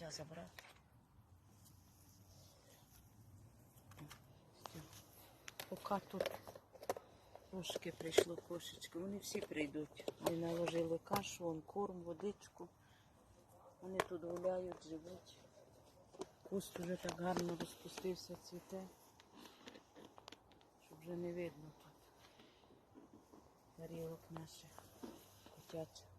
яйця забрати. Поки тут трошки прийшло кошечки, вони всі прийдуть. Вони наложили кашу, вон корм, водичку. Вони тут гуляють, живуть. Куст уже так гарно розпустився, цвіте, що вже не видно тут тарілок наших котячих.